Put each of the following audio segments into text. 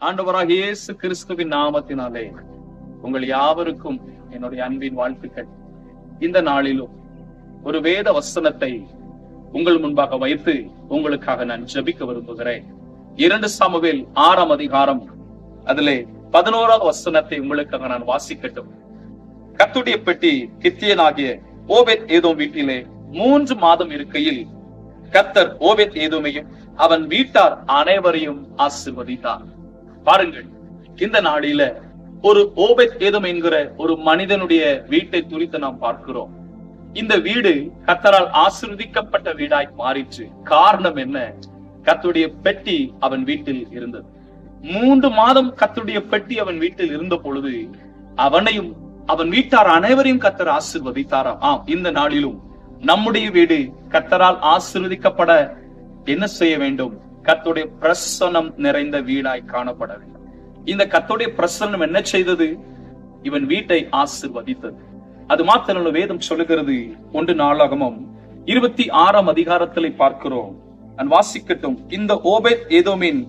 ஆண்டவராக இயேசு கிறிஸ்துவின் நாமத்தினாலே உங்கள் யாவருக்கும் என்னுடைய அன்பின் வாழ்த்துக்கள். இந்த நாளிலும் ஒரு வேத வசனத்தை உங்கள் முன்பாக வைத்து உங்களுக்காக நான் ஜெபிக்க விரும்புகிறேன். இரண்டு சாமுவேல் ஆறாம் அதிகாரம் அதிலே பதினோராம் வசனத்தை உங்களுக்காக நான் வாசிக்கட்டும். கத்துடைய பெட்டி கித்தியனாகிய ஓபெத் ஏதோ வீட்டிலே மூன்று மாதம் இருக்கையில் கத்தர் ஓபெத் ஏதோமையும் அவன் வீட்டார் அனைவரையும் ஆசிர்வதித்தார். பாருங்கள். இந்த நாளில ஒரு ஓபெத் ஏதம் என்கிற ஒரு மனிதனுடைய வீட்டை குறித்து நாம் பார்க்கிறோம். இந்த வீடு கத்தரால் ஆசிர்வதிக்கப்பட்ட வீடாய் மாறிற்று. காரணம் என்ன? கத்துடைய பெட்டி அவன் வீட்டில் இருந்தது. மூன்று மாதம் கத்துடைய பெட்டி அவன் வீட்டில் இருந்த பொழுது அவனையும் அவன் வீட்டார் அனைவரையும் கத்தர் ஆசிர்வதித்தாராம். ஆம் இந்த நாளிலும் நம்முடைய வீடு கத்தரால் ஆசிர்வதிக்கப்பட என்ன செய்ய வேண்டும்? கத்துடைய பிரசனம் நிறைந்த வீடாய் காணப்பட வேண்டும் இந்த கத்துடைய பிரசனம் என்ன செய்தது? இவன் வீட்டை ஆசிர்வதித்தது. அது மாத்திரம் வேதம் சொல்லுகிறது ஒன்று நாளாகமும் இருபத்தி ஆறாம் அதிகாரத்திலே பார்க்கிறோம். நான் வாசிக்கட்டும். இந்த ஓபேத் ஏதோமின்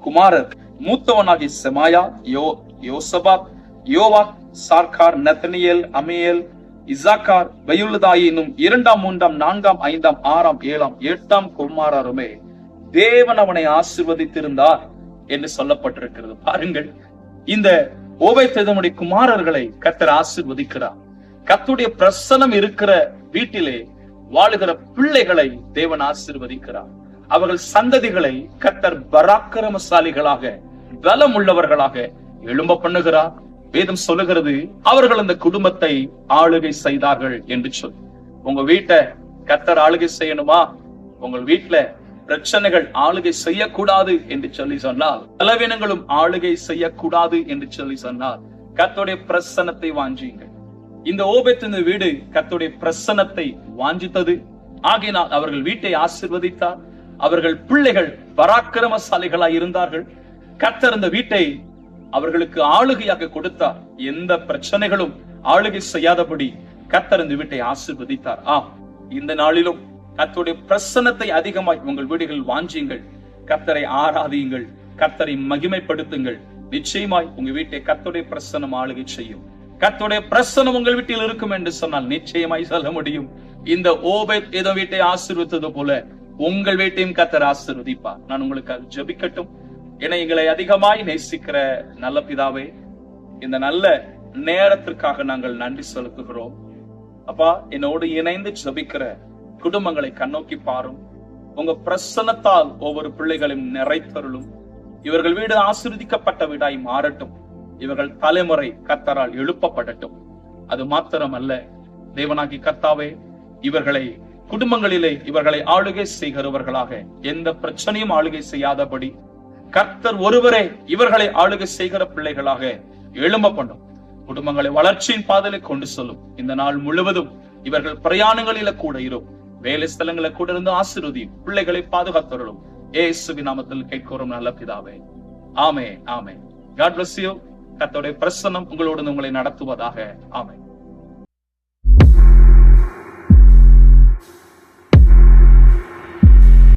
குமாரர் மூத்தவனாகி செமாயா யோ யோசபாத் யோவாக் சார்கார் நத்தனியல் அமியல் இசாக்கார் வயுள்ளதாய் என்னும் இரண்டாம் மூன்றாம் நான்காம் ஐந்தாம் ஆறாம் ஏழாம் எட்டாம் குமாரருமே தேவன் அவனை ஆசிர்வதித்திருந்தார் என்று சொல்லப்பட்டிருக்கிறது. பாருங்கள் இந்த ஓபைத்தேதனுடைய குமாரர்களை கத்தர் ஆசிர்வதிக்கிறார். கத்துடைய பிரசனம் இருக்கிற வீட்டிலே வாழுகிற பிள்ளைகளை தேவன் ஆசிர்வதிக்கிறார். அவர்கள் சந்ததிகளை கத்தர் பராக்கிரமசாலிகளாக பலம் உள்ளவர்களாக எழும்ப பண்ணுகிறார். வேதம் சொல்லுகிறது அவர்கள் அந்த குடும்பத்தை ஆளுகை செய்தார்கள் என்று சொல். உங்க வீட்டை கத்தர் ஆளுகை செய்யணுமா? உங்கள் வீட்டுல பிரச்சனைகள் ஆளுகை செய்யக்கூடாது என்று சொல்லி சொன்னால் பலவீனங்களும் ஆளுகை செய்யக்கூடாது என்று சொல்லி சொன்னால் கத்தோடைய பிரசனத்தை வாஞ்சியுங்கள் இந்த ஓபத்தின் வீடு கத்தோடைய பிரசனத்தை வாஞ்சித்தது. ஆகினால் அவர்கள் வீட்டை ஆசிர்வதித்தார். அவர்கள் பிள்ளைகள் பராக்கிரமசாலிகளாய் இருந்தார்கள். கத்தர் இந்த வீட்டை அவர்களுக்கு ஆளுகையாக கொடுத்தார். எந்த பிரச்சனைகளும் ஆளுகை செய்யாதபடி கத்தர் இந்த வீட்டை ஆசிர்வதித்தார். ஆம் இந்த நாளிலும் கத்துடைய பிரசனத்தை அதிகமாய் உங்கள் வீடுகள் வாஞ்சியுங்கள். கத்தரை ஆராதியுங்கள். கத்தரை மகிமைப்படுத்துங்கள். நிச்சயமாய் உங்க வீட்டை கத்தருடைய பிரசனம் ஆளுகை செய்யும். கத்தருடைய பிரசனம் உங்கள் வீட்டில் இருக்கும் என்று சொன்னால் நிச்சயமாய் சொல்ல முடியும். இந்த ஓபேத் ஏதோ வீட்டை ஆசிர்வித்தது போல உங்கள் வீட்டையும் கத்தர் ஆசிர்வதிப்பார். நான் உங்களுக்காக ஜெபிக்கட்டும். என எங்களை அதிகமாய் நேசிக்கிற நல்ல பிதாவே இந்த நல்ல நேரத்திற்காக நாங்கள் நன்றி செலுத்துகிறோம். அப்பா என்னோடு இணைந்து ஜெபிக்கிற குடும்பங்களை கண்ணோக்கி பாரும். உங்க பிரசன்னத்தால் ஒவ்வொரு பிள்ளைகளையும் நிறைத்தருளும். இவர்கள் வீடு ஆசிர்வதிக்கப்பட்ட வீடாய் மாறட்டும். இவர்கள் தலைமுறை கத்தரால் எழுப்பப்படட்டும். அது மாத்திரமல்ல தேவனாகி கர்த்தாவே இவர்களை குடும்பங்களிலே இவர்களை ஆளுகை செய்கிறவர்களாக எந்த பிரச்சனையும் ஆளுகை செய்யாதபடி கர்த்தர் ஒருவரே இவர்களை ஆளுகை செய்கிற பிள்ளைகளாக எழும்ப பண்ணும் குடும்பங்களை வளர்ச்சியின் பாதையில கொண்டு செல்லும். இந்த நாள் முழுவதும் இவர்கள் பிரயாணங்களில கூட இருக்கும் வேலை ஸ்தலங்களை கூட இருந்து ஆசீர்வதியும் பிள்ளைகளை பாதுகாத்தவர்களும் ஏசுவி நாமத்தில் கேட்கிறோம் நல்ல பிதாவே. ஆமே ஆமே காட் பிளஸ் யூ கத்தோடைய பிரசன்னம் உங்களோடு உங்களை நடத்துவதாக. ஆமே